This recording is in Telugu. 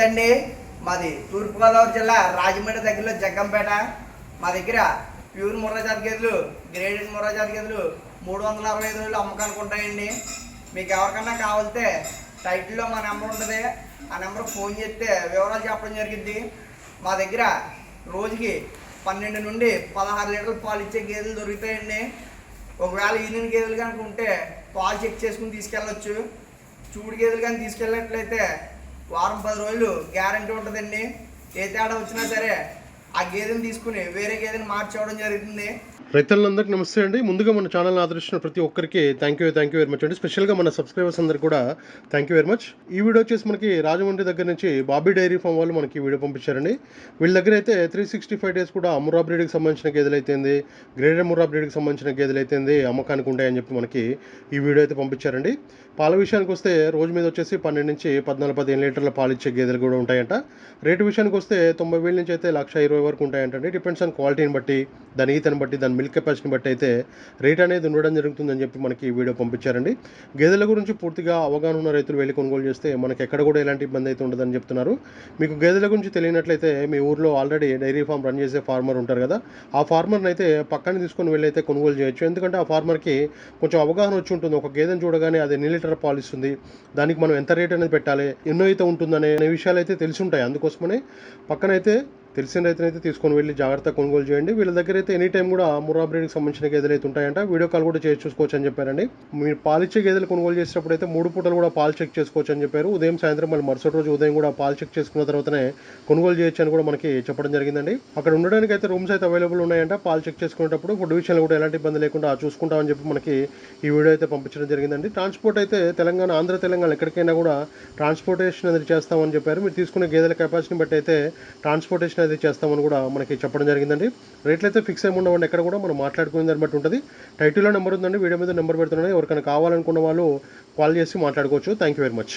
నమస్తే అండి మాది తూర్పుగోదావరి జిల్లా రాజమండ్రి దగ్గరలో జగ్గంపేట. మా దగ్గర ప్యూర్ ముర్రా జాతి గేదెలు గ్రేడెడ్ ముర్రా జాతి గేదెలు మూడు వందల అరవై ఐదు రోజులు అమ్మకానికి ఉంటాయండి. మీకు ఎవరికన్నా కావాలితే టైటిల్లో మా నెంబర్ ఉంటుంది. ఆ నెంబర్ ఫోన్ చేస్తే వివరాలు చెప్పడం జరిగింది. మా దగ్గర రోజుకి పన్నెండు నుండి పదహారు లీటర్ల పాలు ఇచ్చే గేదెలు దొరుకుతాయండి. ఒకవేళ ఈనియన్ గేదెలు కనుక ఉంటే పాలు చెక్ చేసుకుని తీసుకెళ్ళొచ్చు. చూడు గేదెలు కానీ తీసుకెళ్ళినట్లయితే వారం పది రోజులు గ్యారంటీ ఉంటుందండి. ఏ తేడా వచ్చినా సరే ఆ గేదెని తీసుకుని వేరే గేదెని మార్చేవడం జరుగుతుంది. రైతులందరికీ నమస్తే అండి. ముందుగా మన ఛానల్ ఆదరించిన ప్రతి ఒక్కరికి thank you thank you very much అండి. స్పెషల్గా మన సబ్స్క్రైబర్స్ అందరికి కూడా థ్యాంక్ యూ వెరీ మచ్ ఈ వీడియో వచ్చేసి మనకి రాజమండ్రి దగ్గర నుంచి బాబీ డైరీ ఫామ్ వాళ్ళు మనకి వీడియో పంపించారండి. వీళ్ళ దగ్గర అయితే త్రీ సిక్స్టీ ఫైవ్ డేస్ కూడా అమురా బ్రీడ్కి సంబంధించిన గేదెలు అయితేంది గ్రేటర్ అమురా బ్రీడ్కి సంబంధించిన గేదెలు అయితేంది అమ్మకానికి ఉంటాయని చెప్పి మనకి ఈ వీడియో అయితే పంపించారండి. పాల విషయానికి వస్తే రోజు మీద వచ్చేసి పన్నెండు నుంచి పద్నాలుగు పదిహేను లీటర్ల పాలు ఇచ్చే గేదెలు కూడా ఉంటాయంట. రేటు విషయానికి వస్తే తొంభై వేల నుంచి అయితే లక్ష ఇరవై వరకు ఉంటాయంటండి. డిపెండ్స్ ఆన్ క్వాలిటీని బట్టి దాని ఈతని బట్టి దాని మిల్క్ కెపాసిటీని బట్టి అయితే రేట్ అనేది ఉండడం జరుగుతుందని చెప్పి మనకి ఈ వీడియో పంపించారండి. గేదెల గురించి పూర్తిగా అవగాహన ఉన్న రైతులు వెళ్ళి కొనుగోలు చేస్తే మనకి ఎక్కడ కూడా ఎలాంటి ఇబ్బంది అయితే ఉండదని చెప్తున్నారు. మీకు గేదెల గురించి తెలియనట్లయితే మీ ఊర్లో ఆల్రెడీ డైరీ ఫామ్ రన్ చేసే ఫార్మర్ ఉంటారు కదా ఆ ఫార్మర్ని అయితే పక్కన తీసుకొని వెళ్ళి అయితే కొనుగోలు చేయొచ్చు. ఎందుకంటే ఆ ఫార్మర్కి కొంచెం అవగాహన వచ్చి ఉంటుంది. ఒక గేదెను చూడగానే అది ఎన్ని లీటర్ పాలు ఇస్తుంది దానికి మనం ఎంత రేట్ అనేది పెట్టాలి? ఎన్నో అయితే ఉంటుందనే అనే విషయాలు అయితే తెలిసి ఉంటాయి. అందుకోసమనే పక్కనైతే తెలిసిన రైతునైతే తీసుకొని వెళ్ళి జాగ్రత్తగా కొనుగోలు చేయండి. వీళ్ళ దగ్గర అయితే ఎనీ టైం కూడా ముర్రా బ్రీడ్కి సంబంధించిన గేదెలు అయితే ఉంటాయంట. వీడియో కాల్ కూడా చేసి చూసుకోవచ్చు అని చెప్పారండి. మీరు పాలిచ్చే గేదెలు కొనుగోలు చేసేటప్పుడు అయితే మూడు పూటలు కూడా పాలు చెక్ చేసుకోవచ్చు అని చెప్పారు. ఉదయం సాయంత్రం మళ్ళీ మరుసటి రోజు ఉదయం కూడా పాలు చెక్ చేసుకున్న తర్వాతనే కొనుగోలు చేయొచ్చు అని కూడా మనకి చెప్పడం జరిగిందండి. అక్కడ ఉండడానికి అయితే రూమ్స్ అయితే అవైలబుల్ ఉన్నాయంట. పాలు చెక్ చేసుకునేటప్పుడు ఫుడ్ విషయంలో కూడా ఎలాంటి ఇబ్బంది లేకుండా చూసుకుంటామని చెప్పి మనకి ఈ వీడియో అయితే పంపించడం జరిగిందండి. ట్రాన్స్పోర్ట్ అయితే తెలంగాణ ఆంధ్ర తెలంగాణ ఎక్కడికైనా కూడా ట్రాన్స్పోర్టేషన్ అనేది చేస్తామని చెప్పారు. మీరు తీసుకునే గేదెల కెపాసిటీని బట్టి అయితే ట్రాన్స్పోర్టేషన్ అయితే చేస్తామని కూడా మనకి చెప్పడం జరిగిందండి. రేట్లు అయితే ఫిక్స్ అయి ఉండవండి. ఎక్కడ కూడా మనం మాట్లాడుకునే దాన్ని బట్టి ఉంటుంది. టైటిల్లో నెంబర్ ఉందండి. వీడియో మీద నెంబర్ పెడుతున్నాను. ఎవరికైనా కావాలనుకున్న వాళ్ళు కాల్ చేసి మాట్లాడుకోవచ్చు. Thank you very much